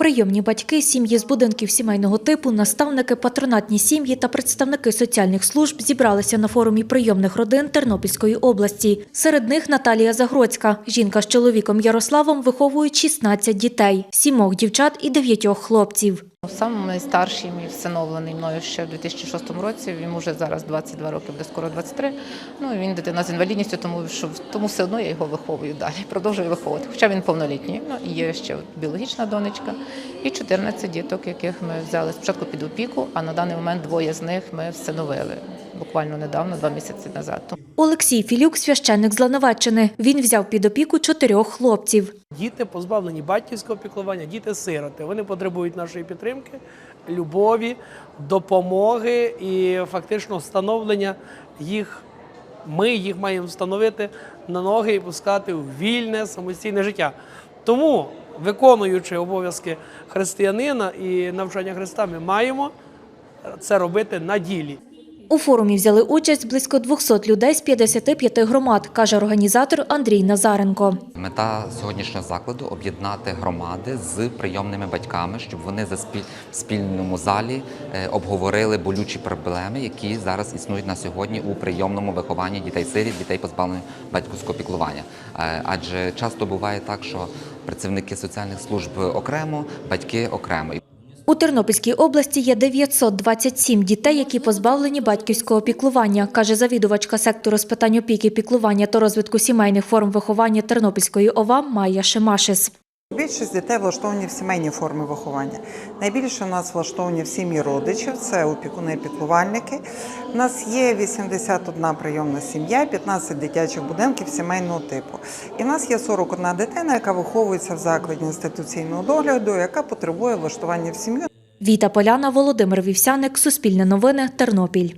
Прийомні батьки, сім'ї з будинків сімейного типу, наставники, патронатні сім'ї та представники соціальних служб зібралися на форумі прийомних родин Тернопільської області. Серед них Наталія Загроцька. Жінка з чоловіком Ярославом виховують 16 дітей, сімох дівчат і дев'ятьох хлопців. Сам найстарший мій встановлений мною ще в 2006 році. Йому вже зараз 22 роки, буде скоро 23. Ну він дитина з інвалідністю, тому що тому все одно я його виховую далі. Продовжую виховувати. Хоча він повнолітній. Ну є ще біологічна донечка і 14 діток, яких ми взяли спочатку під опіку, а на даний момент двоє з них ми всиновили буквально недавно, два місяці назад. Olексій Філюк – священник з Лановеччини. Він взяв під опіку чотирьох хлопців. Діти позбавлені батьківського піклування, діти сироти. Вони потребують нашої підтримки, любові, допомоги і фактично встановлення їх. Ми їх маємо встановити на ноги і пускати у вільне самостійне життя. Тому, виконуючи обов'язки християнина і навчання Христа, ми маємо це робити на ділі. У форумі взяли участь близько 200 людей з 55 громад, каже організатор Андрій Назаренко. Мета сьогоднішнього закладу об'єднати громади з прийомними батьками, щоб вони за спільному залі е, обговорили болючі проблеми, які зараз існують на сьогодні у прийомному вихованні дітей сиріт, дітей позбавлених батьківського піклування. Е, Адже часто буває так, що працівники соціальних служб окремо, батьки окремо. У Тернопільській області є 927 дітей, які позбавлені батьківського піклування, каже завідувачка сектору з питань опіки, піклування та розвитку сімейних форм виховання Тернопільської ОВА Майя Шимашис. Більшість дітей влаштовані в сімейні форми виховання. Найбільше у нас влаштовані в сім'ї родичів, це опікуни піклувальники. У нас є 81 прийомна сім'я, 15 дитячих будинків сімейного типу. І в нас є 41 дитина, яка виховується в закладі інституційного догляду, яка потребує влаштування в сім'ю. Віта Поляна, Володимир Вівсяник, Суспільне новини, Тернопіль.